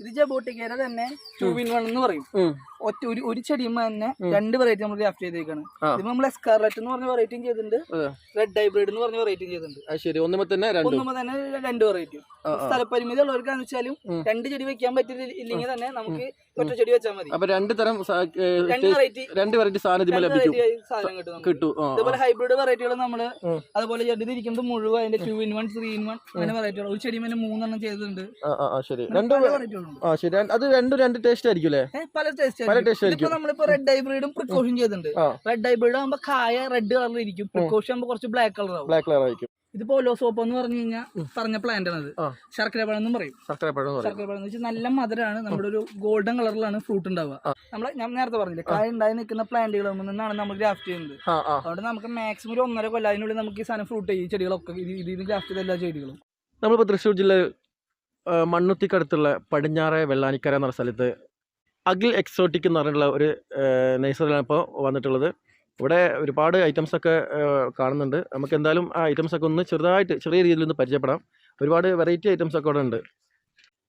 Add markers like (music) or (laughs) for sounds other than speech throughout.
ഇത് ജബോട്ടിക്കേര തന്നെ to win one എന്ന് പറയും. ഒറ്റ ഒരു ഒരു ചെടിയുമ്പോ തന്നെ രണ്ട് വെറൈറ്റി നമ്മൾ ഗ്രാഫ്റ്റ് ചെയ്തേക്കാണ്. ഇതിപ്പോ നമ്മൾ എസ്കാർലറ്റ് എന്ന് പറഞ്ഞ വെറൈറ്റിയും ചെയ്തിട്ടുണ്ട്. റെഡ് ഹൈബ്രിഡ് എന്ന് പറഞ്ഞ വെറൈറ്റിയും ചെയ്തിട്ടുണ്ട്. ശരി. ഒന്നുമ്പോ തന്നെ ഒന്നുമ്പോ തന്നെ രണ്ട് വെറൈറ്റി ആ, ആ. സ്ഥലപരിമിതി ഉള്ളവർക്കാന്ന് വെച്ചാലും രണ്ട് ചെടി വെക്കാൻ പറ്റില്ലെങ്കിൽ തന്നെ നമുക്ക് ഒറ്റ ചെടി വെച്ചാൽ മതി. അപ്പൊ രണ്ട് തരം രണ്ട് വെറൈറ്റി സാധനം കിട്ടും അതുപോലെ ഹൈബ്രിഡ് വെറൈറ്റികൾ നമ്മൾ അതുപോലെ അതുപോലെ ഇതിരിക്കുന്നത് മുഴുവൻ അതിന്റെ two in one three in one അങ്ങനെ വെറൈറ്റികൾ ഒരു ചെടി മേലെ മൂന്നെണ്ണം ചെയ്തിട്ടുണ്ട്. ശരി. രണ്ടും അത് രണ്ടും രണ്ട് ടേസ്റ്റ് ആയിരിക്കും അല്ലേ? പല ടേസ്റ്റ് ആയിരിക്കും. നമ്മളിപ്പോ റെഡ് ഹൈബ്രിഡും പ്രിക്കോഷൻ ചെയ്തിട്ടുണ്ട്. റെഡ് ഹൈബ്രിഡ് ആകുമ്പോ കായ റെഡ് കളറിൽ ഇരിക്കും. പ്രിക്കോഷൻ ആകുമ്പോ കുറച്ച് ബ്ലാക്ക് കളർ ബ്ലാക്ക് കളർ ആയിരിക്കും. ഇതിപ്പോ പോലോ സോപ്പ് എന്ന് പറഞ്ഞു കഴിഞ്ഞാൽ പറഞ്ഞ പ്ലാന്റ് ആണ് അത്. ആ. ശർക്കര പഴം എന്നും പറയും. ശർക്കര പഴം എന്ന് വെച്ചാൽ നല്ല മധുരമാണ് നമ്മുടെ ഒരു ഗോൾഡൻ കളറിലാണ് ഫ്രൂട്ട് ഉണ്ടാവുക. നമ്മൾ ഞാൻ നേരത്തെ പറഞ്ഞില്ലേ കായ ഉണ്ടായി നിൽക്കുന്ന പ്ലാന്റുകൾ നിന്നാണ് നമ്മൾ ഗ്രാഫ്റ്റ് ചെയ്യുന്നത്. അതുകൊണ്ട് നമുക്ക് മാക്സിമം ഒരു ഒന്നര കൊല്ലം അതിനുള്ളിൽ നമുക്ക് ഈ സാധനം ഫ്രൂട്ട് ഈ ചെടികളൊക്കെ. ഇതിന് ഇതിൽ ഗ്രാഫ്റ്റ് ചെയ്ത എല്ലാ ചെടികളും. നമ്മളിപ്പോൾ തൃശ്ശൂർ ജില്ല മണ്ണുത്തിക്കടുത്തുള്ള പടിഞ്ഞാറെ വെള്ളാനിക്കര എന്ന സ്ഥലത്ത് അഗിൽ എക്സോട്ടിക് എന്ന് പറഞ്ഞിട്ടുള്ള ഒരു നേഴ്സറിയാണ് ഇപ്പോൾ വന്നിട്ടുള്ളത്. ഇവിടെ ഒരുപാട് ഐറ്റംസ് ഒക്കെ കാണുന്നുണ്ട്. നമുക്ക് എന്തായാലും ആ ഐറ്റംസ് ഒക്കെ ഒന്ന് ചെറുതായിട്ട് ചെറിയ രീതിയിൽ ഒന്ന് പരിചയപ്പെടാം. ഒരുപാട് വെറൈറ്റി ഐറ്റംസ് ഒക്കെ ഇവിടെ ഉണ്ട്.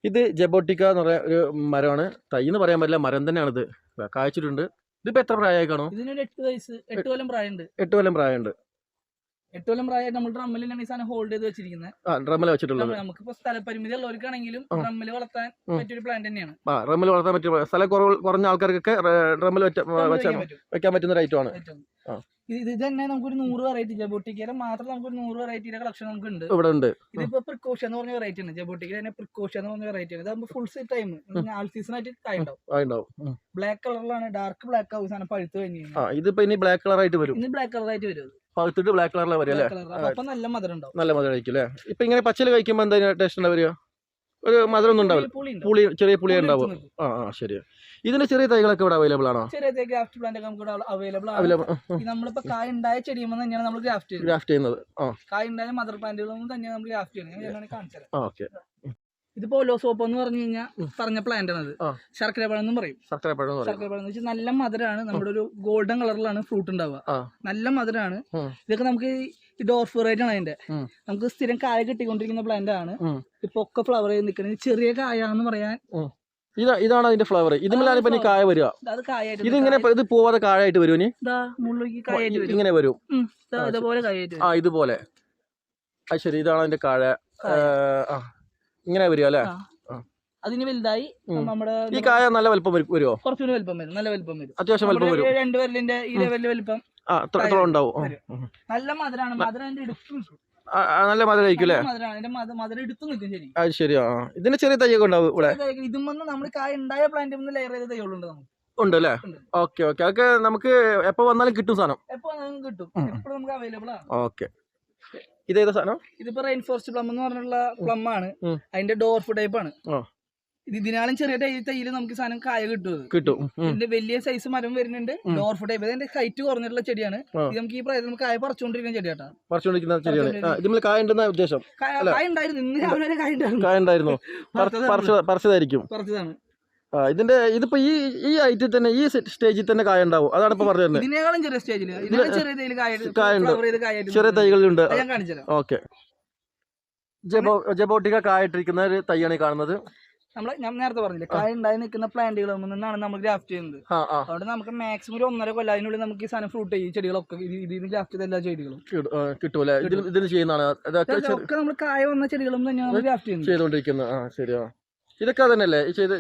ഇത് ജബോട്ടിക്ക എന്ന് പറയുന്ന ഒരു മരമാണ്. തൈ എന്ന് പറയാൻ പറ്റില്ല മരം തന്നെയാണിത്. കായ്ച്ചിട്ടുണ്ട്. ഇതിപ്പോൾ എത്ര പ്രായമായി കാണും? കൊല്ലം പ്രായമുണ്ട്. എട്ട് കൊല്ലം പ്രായമുണ്ട്. എട്ട് കൊല്ലം പ്രായമായിട്ട് നമ്മൾ ഡ്രമ്മിലാണ് ഈ സാധനം ഹോൾഡ് ചെയ്ത് വെച്ചിരിക്കുന്നത് ഡ്രമ്മിൽ വെച്ചിട്ടുള്ളത്. നമുക്കിപ്പോ സ്ഥലപരിമിതി ഉള്ളവർക്കാണെങ്കിലും. ഡ്രമ്മിൽ വളർത്താൻ. പറ്റിയൊരു പ്ലാന്റ് തന്നെയാണ്. ആ ഡ്രമ്മിൽ വളർത്താൻ പറ്റിയ സ്ഥലം കുറഞ്ഞ ആൾക്കാർക്കൊക്കെ ഡ്രമ്മിൽ ഡ്രമ്മിൽ വെക്കാൻ പറ്റുന്ന ഒരു ഐറ്റമാണ്. ഇത് തന്നെ നമുക്കൊരു നൂറ് വെറൈറ്റി ജബോട്ടിക്കയിലെ മാത്രം നമുക്കൊരു നൂറ് വെറൈറ്റിയുടെ കളക്ഷൻ നമുക്ക് ഉണ്ട് ഇവിടെ ഉണ്ട്. ഇതിപ്പോ പ്രിക്കോഷൻ എന്ന് പറഞ്ഞ വെറൈറ്റി ആണ്. ജബോട്ടിക്കര തന്നെ പ്രിക്കോഷൻ എന്ന് പറഞ്ഞ വെറൈറ്റി ആണ്. ഇതാകുമ്പോൾ ഫുൾ ടൈം ആൾ സീസൺ ആയിട്ട് ഉണ്ടാവും. ബ്ലാക്ക് കളറിലാണ് ഡാർക്ക് ബ്ലാക്ക് ആവും. സാധനം പഴുത്ത് കഴിഞ്ഞ് ഇതിപ്പോ ഇനി ബ്ലാക്ക് കളർ ആയിട്ട് വരും. ഇനി ബ്ലാക്ക് കളറായിട്ട് വരും പഴുത്തിട്ട് ബ്ലാക്ക് കളറിലാണ് വരും അല്ലേ? കളർ നല്ല മധുരം ഉണ്ടാവും. നല്ല മധുരം കഴിക്കും അല്ലേ? ഇപ്പൊ ഇങ്ങനെ പച്ചൽ കഴിക്കുമ്പോൾ എന്താ ടേസ്റ്റ് ഉണ്ടാ വരിക? ഒരു മധുരം ഒന്നും ഉണ്ടാവില്ല. പുളി ചെറിയ പുളി ഉണ്ടാവും. ആ ആ ശരി. ഇതിന്റെ ചെറിയ തൈകളൊക്കെ ഇവിടെ അവൈലബിൾ ആണോ? ചെറിയ ഗ്രാഫ്റ്റ് പ്ലാന്റ് ഒക്കെ ഇവിടെ അവൈലബിൾ ആണ്. അവൈലബിൾ ഈ നമ്മളിപ്പോ കായ ഉണ്ടായ ചെടിയുമ്പോൾ തന്നെയാണ് നമ്മൾ ഗ്രാഫ്റ്റ് ചെയ്യുന്നത്. ഗ്രാഫ്റ്റ് ചെയ്യുന്നത്. ആ. കായ ഉണ്ടായ മദർ പ്ലാന്റുകളും തന്നെയാണ് നമ്മൾ ഗ്രാഫ്റ്റ് ചെയ്യുന്നത്. ഞാൻ കാണിച്ചു തരാം ഓക്കെ. ഇതിപ്പോ ഓലോ സോപ്പ് എന്ന് പറഞ്ഞു കഴിഞ്ഞാൽ പറഞ്ഞ പ്ലാന്റ് ആണ്. ശർക്കര പഴം എന്നും പറയും. ശർക്കര പഴം ശർക്കര പഴം എന്ന് വെച്ചാൽ നല്ല മധുരമാണ് നമ്മുടെ ഒരു ഗോൾഡൻ കളറിലാണ് ഫ്രൂട്ട് ഉണ്ടാവുക. നല്ല മധുരമാണ് ഇതൊക്കെ നമുക്ക് ഈ ഡോർഫ് വെറൈറ്റി ആണ് അതിന്റെ. നമുക്ക് സ്ഥിരം കായ കിട്ടിക്കൊണ്ടിരിക്കുന്ന പ്ലാന്റ് ആണ്. ഇപ്പൊ ഒക്കെ ഫ്ലവർ ചെയ്ത് നിൽക്കുന്നത് ചെറിയ കായ എന്ന് പറയാൻ ഇതാ ഇതാണ് അതിന്റെ ഫ്ലവർ ഇതിലാണ് ഇപ്പൊ കായ വരിക. ഇത് ഇങ്ങനെ ഇത് പോവാതെ കായായിട്ട് വരും ഇങ്ങനെ വരും. ആ, ഇതുപോലെ അത് ശരി. ഇതാണ് അതിന്റെ കായ. ആ. ഇങ്ങനെ വരിക അല്ലേ. അതിന് വലുതായി. നമ്മുടെ ഈ കായ നല്ല വലുപ്പം വരും- വരുമോ കുറച്ചുകൂടി വലുപ്പം വരും. നല്ല വലുപ്പം വരും. അത്യാവശ്യം വലുപ്പം വരും. രണ്ട് വിരലിന്റെ ഈ ലെവലിൽ വലുപ്പം ഉണ്ടാവും. നല്ല മധുരമാണ് മധുരം നല്ല മധുരമായിരിക്കും അല്ലേ? അത് ശരിയാ ഇതിന് ചെറിയ തൈയൊക്കെ ഉണ്ടാവും ഇവിടെ? ഇതും നമ്മൾ കായ ഉണ്ടായ പ്ലാന്റിൽ നിന്ന് ലെയർ ചെയ്ത തൈകളുണ്ട് നമുക്ക്. ഉണ്ട് അല്ലേ. Okay okay. അതൊക്കെ നമുക്ക് എപ്പോ വന്നാലും കിട്ടും സാധനം. എപ്പോ കിട്ടും. നമുക്ക് അവൈലബിൾ ആണ്. ഓക്കെ. ഇതേതാ സാധനം? ഇതിപ്പോ റെയിൻ ഫോറസ്റ്റ് പ്ലം എന്ന് പറഞ്ഞുള്ള പ്ലം ആണ്. അതിന്റെ ഡോർഫ് ടൈപ്പ് ആണ്. ഇതിനാലും ഇത് ഇതിനാലും ചെറിയ തൈ തൈയിൽ നമുക്ക് സാധനം കായ കിട്ടും ഇത്. കിട്ടും. ഇതിന്റെ വലിയ സൈസ് മരം വരുന്നുണ്ട്. ഡോർഫ് ടൈപ്പ് അതിന്റെ ഹൈറ്റ് കുറഞ്ഞിട്ടുള്ള ചെടിയാണ്. ഇത് നമുക്ക് ഈ പ്രായത്തിൽ നമുക്ക് കായ പറിച്ചുകൊണ്ടിരിക്കുന്ന ചെടിയാട്ടാ. പറിച്ചുകൊണ്ടിരിക്കുന്ന ചെടിയാണ്. ഇതിൽ കായ ഉണ്ടെന്ന ഉദ്ദേശം? കായ ഉണ്ടായിരുന്നു. ഇന്ന് രാവിലെ കായ പറിച്ചതായിരിക്കും. പറിച്ചതാണ്. ആ ഇതിന്റെ ഇതിപ്പോ ഈ ഈ ഐറ്റിൽ തന്നെ ഈ സ്റ്റേജിൽ തന്നെ കായ ഉണ്ടാവും. അതാണ് ഇപ്പൊ പറഞ്ഞു തരുന്നത് ഇതിനേക്കാളും ചെറിയ സ്റ്റേജിൽ ചെറിയ കായ. തൈകളുണ്ട്. ഓക്കെ. ജബോ ജബോട്ടിക കായിട്ടിരിക്കുന്ന ഒരു തൈയാണ് ഈ കാണുന്നത്. നമ്മൾ ഞാൻ നേരത്തെ പറഞ്ഞില്ലേ കായ ഉണ്ടായി നിൽക്കുന്ന പ്ലാന്റുകളിൽ നിന്നാണ് നമ്മൾ ഗ്രാഫ്റ്റ് ചെയ്യുന്നത്. അതുകൊണ്ട് നമുക്ക് മാക്സിമം ഒരു ഒന്നര കൊല്ലം അതിനുള്ളിൽ നമുക്ക് ഈ സാധനം ഫ്രൂട്ട് ചെയ്യും. ചെടികളൊക്കെ ഇത് ഇതിൽ ഗ്രാഫ്റ്റ് ചെയ്ത എല്ലാ ചെടികളും. കിട്ടൂലേ ഇതിൽ ചെയ്യുന്നതാണ്. നമ്മൾ കായ വന്ന ചെടികളും തന്നെയാണ് നമ്മൾ ഗ്രാഫ്റ്റ് ചെയ്യുന്നത്. ചെയ്തുകൊണ്ടിരിക്കുന്നത്. ആ ശരിയാ. ഇതൊക്കെ തന്നെയല്ലേ ഈ ചെയ്ത്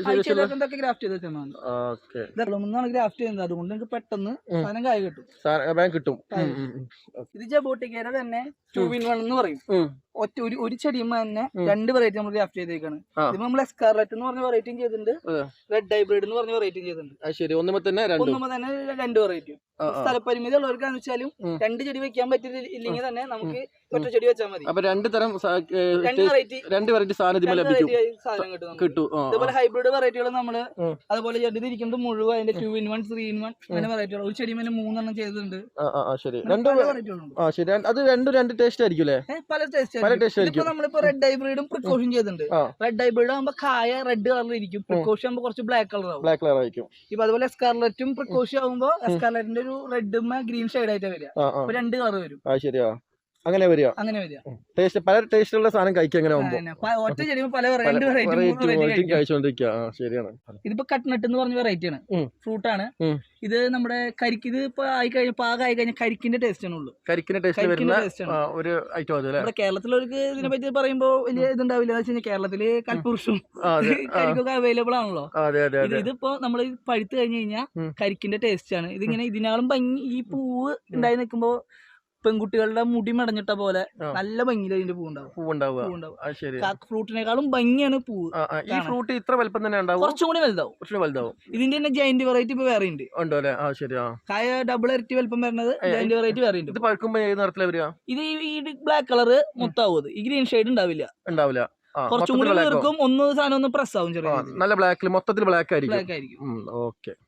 ഗ്രാഫ്റ്റ് ചെയ്ത് വെച്ചാൽ ഓക്കെ. നിന്നാണ് ഗ്രാഫ്റ്റ് ചെയ്യുന്നത്. അതുകൊണ്ട് നിങ്ങൾക്ക് പെട്ടെന്ന് ഉം. സാധനം കായ കിട്ടും. കിട്ടും. ഇത് ജബോട്ടിക്കേര തന്നെ ടു വിൻ വൺ എന്ന് പറയും. ഒറ്റ ഒരു ഒരു ചെടിയുമ്പോ തന്നെ രണ്ട് വെറൈറ്റി നമ്മൾ ഗ്രാഫ്റ്റ് ചെയ്തേക്കാണ്. ഇതിപ്പോ ഇത് നമ്മൾ എസ്കാർലറ്റ് എന്ന് പറഞ്ഞ വെറൈറ്റിയും ചെയ്തിട്ടുണ്ട്. റെഡ് ഹൈബ്രിഡ് എന്ന് പറഞ്ഞ വെറൈറ്റിയും ചെയ്തിട്ടുണ്ട്. ശരി. ഒന്നുമ്പോ തന്നെ രണ്ടും. ഒന്നുമ്പോ തന്നെ രണ്ട് വെറൈറ്റി ആ, ആ. സ്ഥലപരിമിതി ഉള്ളവർക്കാന്ന് വെച്ചാലും. രണ്ട് ചെടി വെക്കാൻ പറ്റില്ലെങ്കിൽ തന്നെ നമുക്ക് ഒറ്റ ചെടി വെച്ചാൽ മതി. അപ്പൊ രണ്ട് തരം രണ്ട് വെറൈറ്റി രണ്ട് വെറൈറ്റി സാധനം ലഭിക്കും. കിട്ടും ഇതുപോലെ ഹൈബ്രിഡ് വെറൈറ്റികൾ നമ്മൾ അതുപോലെ അതുപോലെ തിരിക്കുന്നത് മുഴുവൻ അതിന്റെ two in one three in one അങ്ങനെ വെറൈറ്റികൾ ഒരു ചെടി മേലെ മൂന്നെണ്ണം ചെയ്തിട്ടുണ്ട്. ശരി. രണ്ട് വെറൈറ്റികളുണ്ട് അത് രണ്ടും രണ്ട് ടേസ്റ്റ് ആയിരിക്കും പല ടേസ്റ്റ് പല ആയിരിക്കും. നമ്മളിപ്പോ റെഡ് ഹൈബ്രിഡും പ്രിക്കോഷൻ ചെയ്തിട്ടുണ്ട്. ആ. റെഡ് ഹൈബ്രിഡ് ആകുമ്പോ കായ റെഡ് കളറിലിരിക്കും പ്രിക്കോഷൻ ആകുമ്പോ കുറച്ച് ബ്ലാക്ക് കളർ ആവും. ബ്ലാക്ക് കളർ ആയിരിക്കും. ഇപ്പൊ അതുപോലെ എസ്കാർലറ്റും പ്രിക്കോഷൻ ആകുമ്പോ എസ്കാർലറ്റിന്റെ ഒരു റെഡും ഗ്രീൻ ഷെയ്ഡ് ആയിട്ട് വരിക. ആ ആ. അപ്പൊ രണ്ട് കളർ വരും. ആ ശരിയാ. അങ്ങനെ വരിക. അങ്ങനെ വരിക. ടേസ്റ്റ് പല ടേസ്റ്റുള്ള സാധനം കഴിക്കുക അങ്ങനെ ഒറ്റ ചെടിയും പല വെറൈറ്റി ശരിയാണ്. ഇതിപ്പോ കട്ട്നട്ട് എന്ന് പറഞ്ഞ വെറൈറ്റി ആണ്. ഫ്രൂട്ട് ആണ്. ഇത് നമ്മുടെ കരിക്ക് ഇത് ഇപ്പൊ ആയി കഴിഞ്ഞ പാകമായി കഴിഞ്ഞാൽ കരിക്കിന്റെ ടേസ്റ്റ് ആണ് ഉള്ളു. കരിക്കിന്റെ ടേസ്റ്റ് വരുന്ന ഒരു ഐറ്റം അത് നമ്മുടെ കേരളത്തിലുള്ളവർക്ക് ഇതിനെ പറ്റി പറയുമ്പോൾ വലിയ ഇതുണ്ടാവില്ല. എന്ന് വെച്ചാൽ കേരളത്തിൽ കൽപ്പുരുഷും (laughs) കരിക്കൊക്കെ അവൈലബിൾ ആണല്ലോ. ഇതിപ്പോ നമ്മൾ പഴുത്ത് കഴിഞ്ഞു കഴിഞ്ഞാൽ കരിക്കിന്റെ ടേസ്റ്റ് ആണ്. ഇതിങ്ങനെ ഇതിനാളും ഭംഗി ഈ പൂവ് ഉണ്ടായി നിൽക്കുമ്പോ പെൺകുട്ടികളുടെ മുടി മടഞ്ഞിട്ട പോലെ നല്ല ഭംഗിയിൽ അതിന്റെ പൂവുണ്ടാവും. പൂവുണ്ടാവുക. ഫ്രൂട്ടിനേക്കാളും ഭംഗിയാണ് പൂവ് ഈ ഫ്രൂട്ട് ഇത്ര വലുപ്പം തന്നെ ഉണ്ടാവും? കുറച്ചും കൂടി വലുതാവും. കുറച്ചുകൂടി വലുതാവും. ഇതിന്റെ തന്നെ ജയന്റ് വെറൈറ്റി ഇപ്പൊ വേറെ ഉണ്ട്. ഉണ്ടോ അല്ലേ? ആ ശരി കായ ഡബിൾ ഇരട്ടി വലുപ്പം വരുന്നത് ജയന്റ് വെറൈറ്റി വേറെ ഉണ്ട്. ഇത് പഴുക്കുമ്പോ ഏത് നിറത്തിലാ വരിക? ഇത് ഈ- ബ്ലാക്ക് കളർ മൊത്താവും ഈ ഗ്രീൻ ഷെയ്ഡ് ഉണ്ടാവില്ല. ഉണ്ടാവില്ല. കുറച്ചും കൂടി ഒന്ന് സാധനം ഒന്ന് പ്രസ് ആവും ചെറിയ നല്ല ബ്ലാക്കിൽ മൊത്തത്തിൽ ബ്ലാക്ക് ആയിരിക്കും. ബ്ലാക്ക് ആയിരിക്കും. ഓക്കെ.